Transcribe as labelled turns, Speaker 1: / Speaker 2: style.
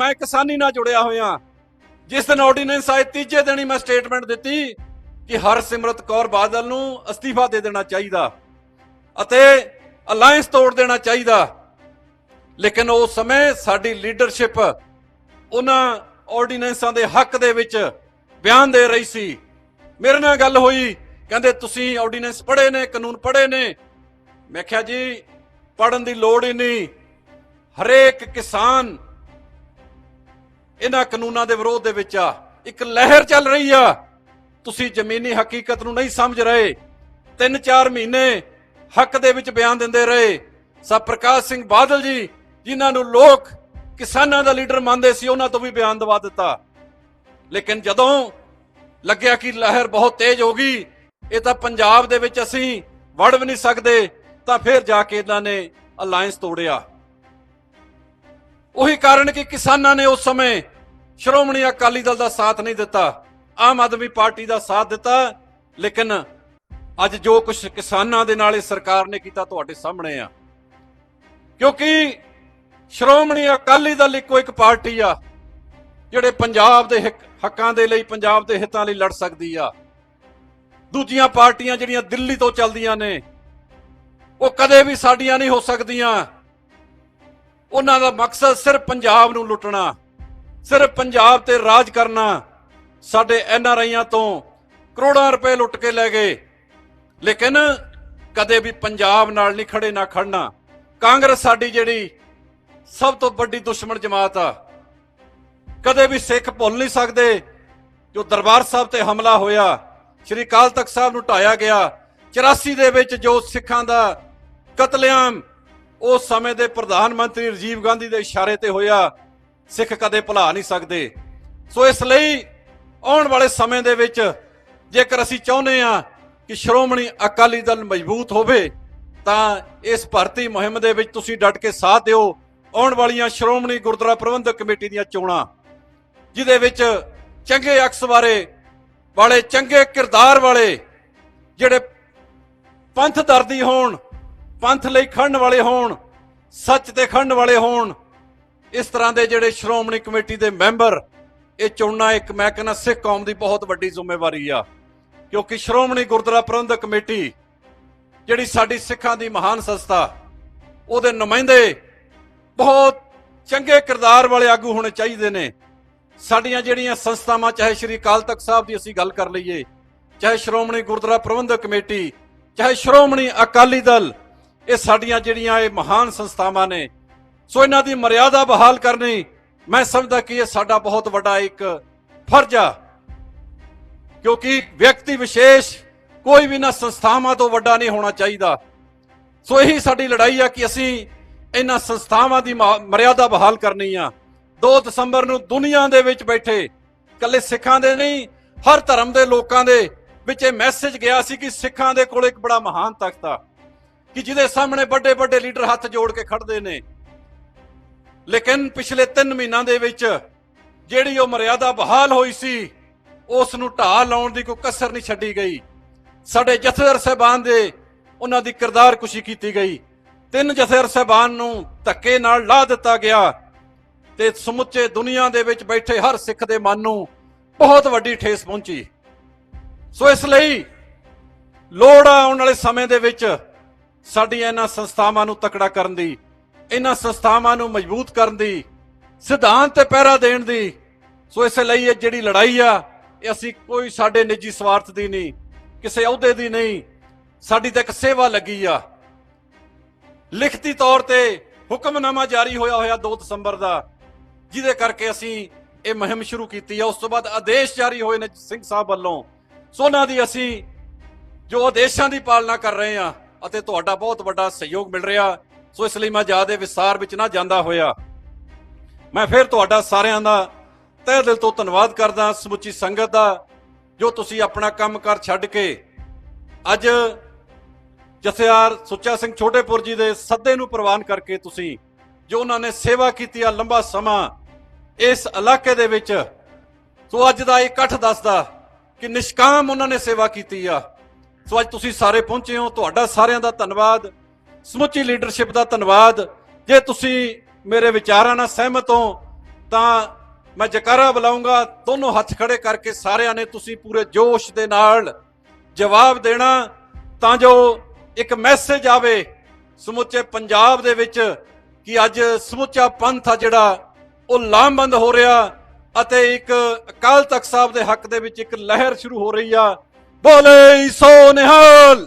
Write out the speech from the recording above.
Speaker 1: ਮੈਂ ਕਿਸਾਨੀ ਨਾਲ ਜੁੜਿਆ ਹੋਇਆ ਜਿਸ ਦਿਨ ਆਰਡੀਨੈਂਸ ਆਏ, ਤੀਜੇ ਦਿਨ ਹੀ ਮੈਂ ਸਟੇਟਮੈਂਟ ਦਿੱਤੀ ਕਿ ਹਰਸਿਮਰਤ ਕੌਰ ਬਾਦਲ ਨੂੰ ਅਸਤੀਫਾ ਦੇ ਦੇਣਾ ਚਾਹੀਦਾ ਅਤੇ ਅਲਾਈਅੰਸ ਤੋੜ ਦੇਣਾ ਚਾਹੀਦਾ। ਲੇਕਿਨ ਉਸ ਸਮੇਂ ਸਾਡੀ ਲੀਡਰਸ਼ਿਪ ਉਹਨਾਂ ਆਰਡੀਨੈਂਸਾਂ ਦੇ ਹੱਕ ਦੇ ਵਿੱਚ ਬਿਆਨ ਦੇ ਰਹੀ ਸੀ। ਮੇਰੇ ਨਾਲ ਗੱਲ ਹੋਈ, ਕਹਿੰਦੇ, ਤੁਸੀਂ ਆਰਡੀਨੈਂਸ ਪੜ੍ਹੇ ਨੇ, ਕਾਨੂੰਨ ਪੜ੍ਹੇ ਨੇ। ਮੈਂ ਕਿਹਾ, ਜੀ ਪੜਨ ਦੀ ਲੋੜ ਹੀ ਨਹੀਂ। ਹਰੇਕ ਕਿਸਾਨ ਇਹਨਾਂ ਕਾਨੂੰਨਾਂ ਦੇ ਵਿਰੋਧ ਦੇ ਵਿੱਚ ਆ, ਇੱਕ ਲਹਿਰ ਚੱਲ ਰਹੀ ਆ। ਤੁਸੀਂ ਜ਼ਮੀਨੀ ਹਕੀਕਤ ਨੂੰ ਨਹੀਂ ਸਮਝ ਰਹੇ। ਤਿੰਨ ਚਾਰ ਮਹੀਨੇ ਹੱਕ ਦੇ ਵਿੱਚ ਬਿਆਨ ਦਿੰਦੇ ਰਹੇ। ਸਭ ਪ੍ਰਕਾਸ਼ ਸਿੰਘ ਬਾਦਲ ਜੀ, ਜਿਨ੍ਹਾਂ ਨੂੰ ਲੋਕ ਕਿਸਾਨਾਂ ਦਾ ਲੀਡਰ ਮੰਨਦੇ ਸੀ, ਉਹਨਾਂ ਤੋਂ ਵੀ ਬਿਆਨ ਦਵਾ ਦਿੱਤਾ। ਲੇਕਿਨ ਜਦੋਂ ਲੱਗਿਆ ਕਿ ਲਹਿਰ ਬਹੁਤ ਤੇਜ਼ ਹੋ ਗਈ, ਇਹ ਤਾਂ ਪੰਜਾਬ ਦੇ ਵਿੱਚ ਅਸੀਂ ਵੜ ਵੀ ਨਹੀਂ ਸਕਦੇ, ਤਾਂ ਫਿਰ ਜਾ ਕੇ ਇਹਨਾਂ ਨੇ ਅਲਾਈਅੰਸ ਤੋੜਿਆ। ਉਹੀ ਕਾਰਨ ਕਿ ਕਿਸਾਨਾਂ ਨੇ ਉਸ ਸਮੇਂ ਸ਼੍ਰੋਮਣੀ ਅਕਾਲੀ ਦਲ ਦਾ ਸਾਥ ਨਹੀਂ ਦਿੱਤਾ, ਆਮ ਆਦਮੀ ਪਾਰਟੀ ਦਾ ਸਾਥ ਦਿੱਤਾ, ਲੇਕਿਨ ਅੱਜ ਜੋ ਕੁਝ ਕਿਸਾਨਾਂ ਦੇ ਨਾਲ ਇਹ ਸਰਕਾਰ ਨੇ ਕੀਤਾ ਤੁਹਾਡੇ ਸਾਹਮਣੇ ਆ। ਕਿਉਂਕਿ ਸ਼੍ਰੋਮਣੀ ਅਕਾਲੀ ਦਲ ਇੱਕੋ ਇੱਕ ਪਾਰਟੀ ਆ, ਜਿਹੜੇ ਪੰਜਾਬ ਦੇ ਹਿੱਕ- ਹੱਕਾਂ ਦੇ ਲਈ, ਪੰਜਾਬ ਦੇ ਹਿੱਤਾਂ ਲਈ ਲੜ ਸਕਦੀ ਆ। ਦੂਜੀਆਂ ਪਾਰਟੀਆਂ ਜਿਹੜੀਆਂ ਦਿੱਲੀ ਤੋਂ ਚੱਲਦੀਆਂ ਨੇ, ਉਹ ਕਦੇ ਵੀ ਸਾਡੀਆਂ ਨਹੀਂ ਹੋ ਸਕਦੀਆਂ। ਉਹਨਾਂ ਦਾ ਮਕਸਦ ਸਿਰਫ ਪੰਜਾਬ ਨੂੰ ਲੁੱਟਣਾ। ਸਿਰਫ ਪੰਜਾਬ ਤੇ ਰਾਜ ਕਰਨਾ ਸਾਡੇ ਐਨ ਆਰ ਆਈਆਂ ਤੋਂ ਕਰੋੜਾਂ ਰੁਪਏ ਲੁੱਟ ਕੇ ਲੈ ਗਏ। ਲੇਕਿਨ ਕਦੇ ਵੀ ਪੰਜਾਬ ਨਾਲ ਨਹੀਂ ਖੜੇ ਨਾ ਖੜਨਾ ਕਾਂਗਰਸ ਸਾਡੀ ਜਿਹੜੀ ਸਭ ਤੋਂ ਵੱਡੀ ਦੁਸ਼ਮਣ ਜਮਾਤ ਆ। ਕਦੇ ਵੀ ਸਿੱਖ ਭੁੱਲ ਨਹੀਂ ਸਕਦੇ, ਜੋ ਦਰਬਾਰ ਸਾਹਿਬ ਤੇ ਹਮਲਾ ਹੋਇਆ, ਸ਼੍ਰੀ ਅਕਾਲ ਤਖਤ ਸਾਹਿਬ ਨੂੰ ਢਾਇਆ ਗਿਆ। 84 ਦੇ ਵਿੱਚ ਜੋ ਸਿੱਖਾਂ ਦਾ ਕਤਲੇਆਮ ਉਸ ਸਮੇਂ ਦੇ ਪ੍ਰਧਾਨ ਮੰਤਰੀ ਰਾਜੀਵ ਗਾਂਧੀ ਦੇ ਇਸ਼ਾਰੇ ਤੇ ਹੋਇਆ। ਸਿੱਖ ਕਦੇ ਭੁਲਾ ਨਹੀਂ ਸਕਦੇ। ਸੋ ਇਸ ਲਈ ਆਉਣ ਵਾਲੇ ਸਮੇਂ ਦੇ ਵਿੱਚ ਜੇਕਰ ਅਸੀਂ ਚਾਹੁੰਦੇ ਆ ਕਿ ਸ਼੍ਰੋਮਣੀ ਅਕਾਲੀ ਦਲ ਮਜ਼ਬੂਤ ਹੋਵੇ, ਤਾਂ ਇਸ ਭਰਤੀ ਮੁਹਿੰਮ ਦੇ ਵਿੱਚ ਤੁਸੀਂ ਡਟ ਕੇ ਸਾਥ ਦਿਓ। ਆਉਣ ਵਾਲੀਆਂ ਸ਼੍ਰੋਮਣੀ ਗੁਰਦੁਆਰਾ ਪ੍ਰਬੰਧਕ ਕਮੇਟੀ ਦੀਆਂ ਚੋਣਾਂ, ਜਿਹਦੇ ਵਿੱਚ ਚੰਗੇ ਅਕਸ ਬਾਰੇ ਵਾਲੇ, ਚੰਗੇ ਕਿਰਦਾਰ ਵਾਲੇ ਜਿਹੜੇ ਪੰਥ ਦਰਦੀ ਹੋਣ, ਪੰਥ ਲਈ ਖੜਨ ਵਾਲੇ ਹੋਣ, ਸੱਚ ਤੇ ਖੜਨ ਵਾਲੇ ਹੋਣ ਇਸ ਤਰ੍ਹਾਂ ਦੇ ਜਿਹੜੇ ਸ਼੍ਰੋਮਣੀ ਕਮੇਟੀ ਦੇ ਮੈਂਬਰ, ਇਹ ਚੁਣਨਾ ਇੱਕ ਮੈਂ ਕਹਿੰਦਾ ਸਿੱਖ ਕੌਮ ਦੀ ਬਹੁਤ ਵੱਡੀ ਜ਼ਿੰਮੇਵਾਰੀ ਆ। ਕਿਉਂਕਿ ਸ਼੍ਰੋਮਣੀ ਗੁਰਦੁਆਰਾ ਪ੍ਰਬੰਧਕ ਕਮੇਟੀ, ਜਿਹੜੀ ਸਾਡੀ ਸਿੱਖਾਂ ਦੀ ਮਹਾਨ ਸੰਸਥਾ, ਉਹਦੇ ਨੁਮਾਇੰਦੇ ਬਹੁਤ ਚੰਗੇ ਕਿਰਦਾਰ ਵਾਲੇ ਆਗੂ ਹੋਣੇ ਚਾਹੀਦੇ ਨੇ। ਸਾਡੀਆਂ ਜਿਹੜੀਆਂ ਸੰਸਥਾਵਾਂ, ਚਾਹੇ ਸ਼੍ਰੀ ਅਕਾਲ ਤਖਤ ਸਾਹਿਬ ਦੀ ਅਸੀਂ ਗੱਲ ਕਰ ਲਈਏ, ਚਾਹੇ ਸ਼੍ਰੋਮਣੀ ਗੁਰਦੁਆਰਾ ਪ੍ਰਬੰਧਕ ਕਮੇਟੀ, ਚਾਹੇ ਸ਼੍ਰੋਮਣੀ ਅਕਾਲੀ ਦਲ, ਇਹ ਸਾਡੀਆਂ ਜਿਹੜੀਆਂ ਇਹ ਮਹਾਨ ਸੰਸਥਾਵਾਂ ਨੇ ਸੋ ਇਹਨਾਂ ਦੀ ਮਰਿਆਦਾ ਬਹਾਲ ਕਰਨੀ, ਮੈਂ ਸਮਝਦਾ ਕਿ ਇਹ ਸਾਡਾ ਬਹੁਤ ਵੱਡਾ ਇੱਕ ਫਰਜ਼ ਆ। ਕਿਉਂਕਿ ਵਿਅਕਤੀ ਵਿਸ਼ੇਸ਼ ਕੋਈ ਵੀ ਨਾ ਸੰਸਥਾਵਾਂ ਤੋਂ ਵੱਡਾ ਨਹੀਂ ਹੋਣਾ ਚਾਹੀਦਾ। ਸੋ ਇਹੀ ਸਾਡੀ ਲੜਾਈ ਆ ਕਿ ਅਸੀਂ ਇਹਨਾਂ ਸੰਸਥਾਵਾਂ ਦੀ ਮਾ- ਮਰਿਆਦਾ ਬਹਾਲ ਕਰਨੀ ਆ। 2 ਦਸੰਬਰ ਨੂੰ ਦੁਨੀਆ ਦੇ ਵਿੱਚ ਬੈਠੇ ਕੱਲੇ ਸਿੱਖਾਂ ਦੇ ਨਹੀਂ, ਹਰ ਧਰਮ ਦੇ ਲੋਕਾਂ ਦੇ ਵਿੱਚ ਇਹ ਮੈਸੇਜ ਗਿਆ ਸੀ ਕਿ ਸਿੱਖਾਂ ਦੇ ਕੋਲ ਇੱਕ ਬੜਾ ਮਹਾਨ ਤਖਤ ਆ। ਕਿ ਜਿਹਦੇ ਸਾਹਮਣੇ ਵੱਡੇ ਵੱਡੇ ਲੀਡਰ ਹੱਥ ਜੋੜ ਕੇ ਖੜਦੇ ਨੇ। ਲੇਕਿਨ ਪਿਛਲੇ 3 ਮਹੀਨਿਆਂ ਦੇ ਵਿੱਚ ਜਿਹੜੀ ਉਹ ਮਰਿਆਦਾ ਬਹਾਲ ਹੋਈ ਸੀ, ਉਸ ਨੂੰ ਢਾਹ ਲਾਉਣ ਦੀ ਕੋਈ ਕਸਰ ਨਹੀਂ ਛੱਡੀ ਗਈ। ਸਾਡੇ ਜਥੇਦਾਰ ਸਾਹਿਬਾਨ ਦੇ ਉਹਨਾਂ ਦੀ ਕਿਰਦਾਰ ਕੁਸ਼ੀ ਕੀਤੀ ਗਈ। ਤਿੰਨ ਜਥੇਦਾਰ ਸਾਹਿਬਾਨ ਨੂੰ ਧੱਕੇ ਨਾਲ ਲਾ ਦਿੱਤਾ ਗਿਆ ਤੇ ਸਮੁੱਚੇ ਦੁਨੀਆ ਦੇ ਵਿੱਚ ਬੈਠੇ ਹਰ ਸਿੱਖ ਦੇ ਮਨ ਨੂੰ ਬਹੁਤ ਵੱਡੀ ਠੇਸ ਪਹੁੰਚੀ। ਸੋ ਇਸ ਲਈ ਲੋੜ ਆਉਣ ਵਾਲੇ ਸਮੇਂ ਦੇ ਵਿੱਚ ਸਾਡੀਆਂ ਇਹਨਾਂ ਸੰਸਥਾਵਾਂ ਨੂੰ ਤਕੜਾ ਕਰਨ ਦੀ ਇਹਨਾਂ ਸੰਸਥਾਵਾਂ ਨੂੰ ਮਜ਼ਬੂਤ ਕਰਨ ਦੀ, ਸਿਧਾਂਤ ਤੇ ਪਹਿਰਾ ਦੇਣ ਦੀ। ਸੋ ਇਸ ਲਈ ਇਹ ਜਿਹੜੀ ਲੜਾਈ ਆ, ਇਹ ਅਸੀਂ ਕੋਈ ਸਾਡੇ ਨਿੱਜੀ ਸਵਾਰਥ ਦੀ ਨਹੀਂ, ਕਿਸੇ ਅਹੁਦੇ ਦੀ ਨਹੀਂ, ਸਾਡੀ ਤਾਂ ਇੱਕ ਸੇਵਾ ਲੱਗੀ ਆ। ਲਿਖਤੀ ਤੌਰ ਤੇ ਹੁਕਮਨਾਮਾ ਜਾਰੀ ਹੋਇਆ ਹੋਇਆ 2 ਦਸੰਬਰ ਦਾ, ਜਿਹਦੇ ਕਰਕੇ ਅਸੀਂ ਇਹ ਮੁਹਿੰਮ ਸ਼ੁਰੂ ਕੀਤੀ ਆ। ਉਸ ਤੋਂ ਬਾਅਦ ਆਦੇਸ਼ ਜਾਰੀ ਹੋਏ ਨੇ ਸਿੰਘ ਸਾਹਿਬ ਵੱਲੋਂ। ਸੋ ਉਹਨਾਂ ਦੀ ਅਸੀਂ ਜੋ ਆਦੇਸ਼ਾਂ ਦੀ ਪਾਲਣਾ ਕਰ ਰਹੇ ਆ, ਅਤੇ ਤੁਹਾਡਾ ਬਹੁਤ ਵੱਡਾ ਸਹਿਯੋਗ ਮਿਲ ਰਿਹਾ। ਸੋ ਇਸ ਲਈ ਮੈਂ ਜ਼ਿਆਦਾ ਵਿਸਤਾਰ ਵਿੱਚ ਨਾ ਜਾਂਦਾ ਹੋਇਆ। ਮੈਂ ਫਿਰ ਤੁਹਾਡਾ ਸਾਰਿਆਂ ਦਾ ਤਹਿ ਦਿਲ ਤੋਂ ਧੰਨਵਾਦ ਕਰਦਾ, ਸਮੁੱਚੀ ਸੰਗਤ ਦਾ, ਜੋ ਤੁਸੀਂ ਆਪਣਾ ਕੰਮ ਕੰਮਕਾਰ ਛੱਡ ਕੇ ਅੱਜ ਜਥੇਦਾਰ ਸੁੱਚਾ ਸਿੰਘ ਛੋਟੇਪੁਰ ਜੀ ਦੇ ਸੱਦੇ ਨੂੰ ਪ੍ਰਵਾਨ ਕਰਕੇ ਤੁਸੀਂ, ਜੋ ਉਹਨਾਂ ਨੇ ਸੇਵਾ ਕੀਤੀ ਆ ਲੰਬਾ ਸਮਾਂ ਇਸ ਇਲਾਕੇ ਦੇ ਵਿੱਚ, ਸੋ ਅੱਜ ਦਾ ਇਹ ਇਕੱਠ ਦੱਸਦਾ ਕਿ ਨਿਸ਼ਕਾਮ ਉਹਨਾਂ ਨੇ ਸੇਵਾ ਕੀਤੀ ਆ। ਸੋ ਅੱਜ ਤੁਸੀਂ ਸਾਰੇ ਪਹੁੰਚੇ ਹੋ, ਤੁਹਾਡਾ ਸਾਰਿਆਂ ਦਾ ਧੰਨਵਾਦ। ਸਮੁੱਚੀ ਲੀਡਰਸ਼ਿਪ ਦਾ ਧੰਨਵਾਦ। ਜੇ ਤੁਸੀਂ ਮੇਰੇ ਵਿਚਾਰਾਂ ਨਾਲ ਸਹਿਮਤ ਹੋ, ਤਾਂ ਮੈਂ ਜਕਾਰਾ ਬੁਲਾਉਂਗਾ ਦੋਨੋਂ ਹੱਥ ਖੜੇ ਕਰਕੇ ਸਾਰਿਆਂ ਨੇ ਤੁਸੀਂ ਪੂਰੇ ਜੋਸ਼ ਦੇ ਨਾਲ ਜਵਾਬ ਦੇਣਾ, ਤਾਂ ਜੋ ਇੱਕ ਮੈਸੇਜ ਆਵੇ ਸਮੁੱਚੇ ਪੰਜਾਬ ਦੇ ਵਿੱਚ ਕਿ ਅੱਜ ਸਮੁੱਚਾ ਪੰਥ ਆ ਜਿਹੜਾ, ਉਹ ਲਾਮਬੰਦ ਹੋ ਰਿਹਾ ਅਤੇ ਇੱਕ ਅਕਾਲ ਤਖਤ ਸਾਹਿਬ ਦੇ ਹੱਕ ਦੇ ਵਿੱਚ ਇੱਕ ਲਹਿਰ ਸ਼ੁਰੂ ਹੋ ਰਹੀ ਆ। ਬੋਲੇ ਸੋ ਨਿਹਾਲ!